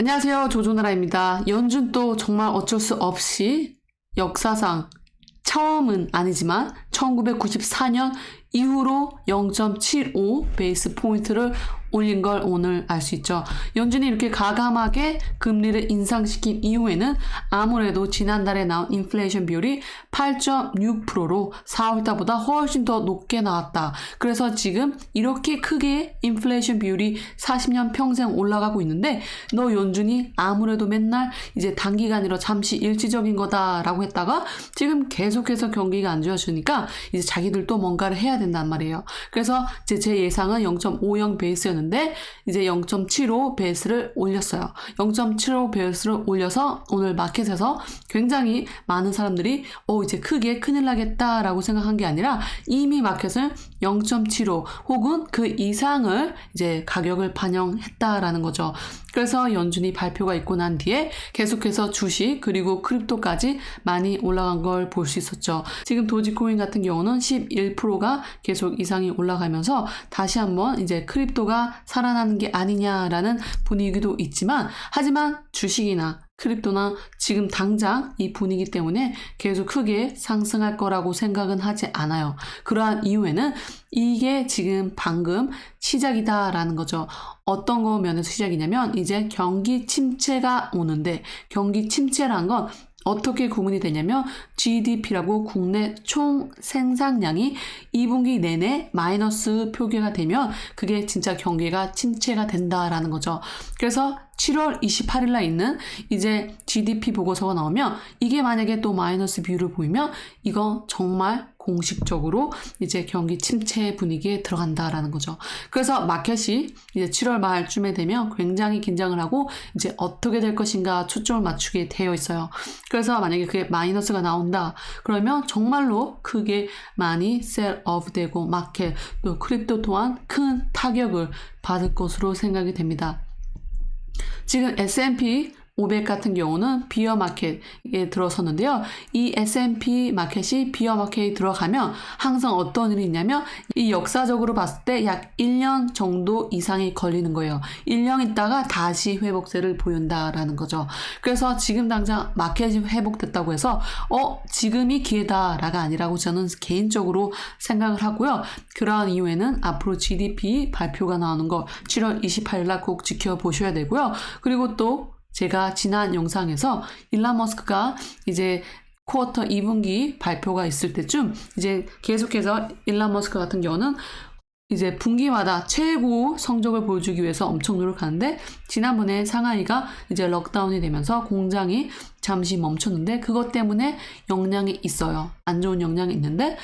안녕하세요. 조조나라입니다. 연준 또 정말 어쩔 수 없이 역사상 처음은 아니지만 1994년 이후로 0.75 베이스 포인트를 올린 걸 오늘 알 수 있죠. 연준이 이렇게 가감하게 금리를 인상시킨 이후에는 아무래도 지난달에 나온 인플레이션 비율이 8.6%로 4월달보다 훨씬 더 높게 나왔다. 그래서 지금 이렇게 크게 인플레이션 비율이 40년 평생 올라가고 있는데 너 연준이 아무래도 맨날 이제 단기간으로 잠시 일시적인 거다라고 했다가 지금 계속해서 경기가 안 좋아지니까 이제 자기들도 뭔가를 해야 된단 말이에요. 그래서 이제 제 예상은 0.50 베이스 였는데 이제 0.75 베이스를 올렸어요. 0.75 베이스를 올려서 오늘 마켓에서 굉장히 많은 사람들이 어 이제 크게 큰일 나겠다라고 생각한 게 아니라 이미 마켓은 0.75 혹은 그 이상을 이제 가격을 반영했다라는 거죠. 그래서 연준이 발표가 있고 난 뒤에 계속해서 주식 그리고 크립토까지 많이 올라간 걸 볼 수 있었죠. 지금 도지코인 같은 경우는 11%가 계속 이상이 올라가면서 다시 한번 이제 크립토가 살아나는 게 아니냐라는 분위기도 있지만 하지만 주식이나 크립토나 지금 당장 이 분위기 때문에 계속 크게 상승할 거라고 생각은 하지 않아요. 그러한 이유에는 이게 지금 방금 시작이다라는 거죠. 어떤 거 면에서 시작이냐면 이제 경기 침체가 오는데 경기 침체란 건 어떻게 구분이 되냐면 GDP라고 국내 총 생산량이 2분기 내내 마이너스 표기가 되면 그게 진짜 경기가 침체가 된다라는 거죠. 그래서 7월 28일 날 있는 이제 GDP 보고서가 나오면 이게 만약에 또 마이너스 비율을 보이면 이거 정말 공식적으로 이제 경기 침체 분위기에 들어간다라는 거죠. 그래서 마켓이 이제 7월 말쯤에 되면 굉장히 긴장을 하고 이제 어떻게 될 것인가 초점을 맞추게 되어 있어요. 그래서 만약에 그게 마이너스가 나온다. 그러면 정말로 크게 많이 셀 오프 되고 마켓 또 크립토 또한 큰 타격을 받을 것으로 생각이 됩니다. 지금 S&P 500 같은 경우는 비어 마켓에 들어섰는데요. 이 S&P 마켓이 비어 마켓에 들어가면 항상 어떤 일이 있냐면 이 역사적으로 봤을 때 약 1년 정도 이상이 걸리는 거예요. 1년 있다가 다시 회복세를 보인다라는 거죠. 그래서 지금 당장 마켓이 회복됐다고 해서 어 지금이 기회다라가 아니라고 저는 개인적으로 생각을 하고요. 그러한 이유에는 앞으로 GDP 발표가 나오는 거 7월 28일 날 꼭 지켜보셔야 되고요. 그리고 또 제가 지난 영상에서 일란 머스크가 이제 쿼터 2분기 발표가 있을 때쯤 이제 계속해서 일란 머스크 같은 경우는 이제 분기마다 최고 성적을 보여주기 위해서 엄청 노력하는데 지난번에 상하이가 이제 럭다운이 되면서 공장이 잠시 멈췄는데 그것 때문에 영향이 있어요. 안 좋은 영향이 있는데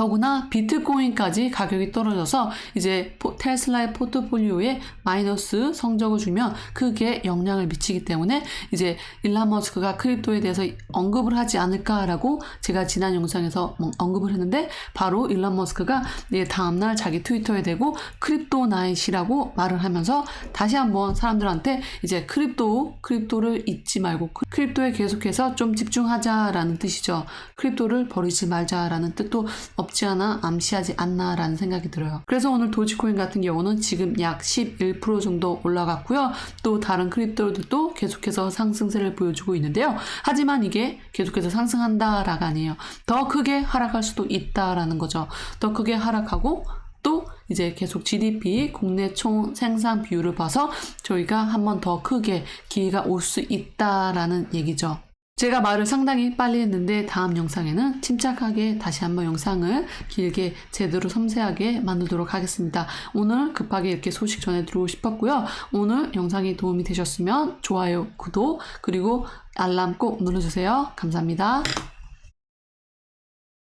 더구나 비트코인까지 가격이 떨어져서 이제 포- 테슬라의 포트폴리오에 마이너스 성적을 주면 그게 영향을 미치기 때문에 이제 일란 머스크가 크립토에 대해서 언급을 하지 않을까라고 제가 지난 영상에서 뭐 언급을 했는데 바로 일란 머스크가 이제 다음날 자기 트위터에 대고 크립토 나잇이라고 말을 하면서 다시 한번 사람들한테 이제 크립토 크립토를 잊지 말고 크- 크립토에 계속해서 좀 집중하자라는 뜻이죠. 크립토를 버리지 말자라는 뜻도 없지 않아 암시하지 않나라는 생각이 들어요. 그래서 오늘 도지코인 같은 경우는 지금 약 11% 정도 올라갔고요. 또 다른 크립토들도 계속해서 상승세를 보여주고 있는데요. 하지만 이게 계속해서 상승한다라가 아니에요. 더 크게 하락할 수도 있다라는 거죠. 더 크게 하락하고 또 이제 계속 GDP 국내 총 생산 비율을 봐서 저희가 한번 더 크게 기회가 올 수 있다라는 얘기죠. 제가 말을 상당히 빨리 했는데 다음 영상에는 침착하게 다시 한번 영상을 길게 제대로 섬세하게 만들도록 하겠습니다. 오늘 급하게 이렇게 소식 전해드리고 싶었고요. 오늘 영상이 도움이 되셨으면 좋아요, 구독, 그리고 알람 꼭 눌러주세요. 감사합니다.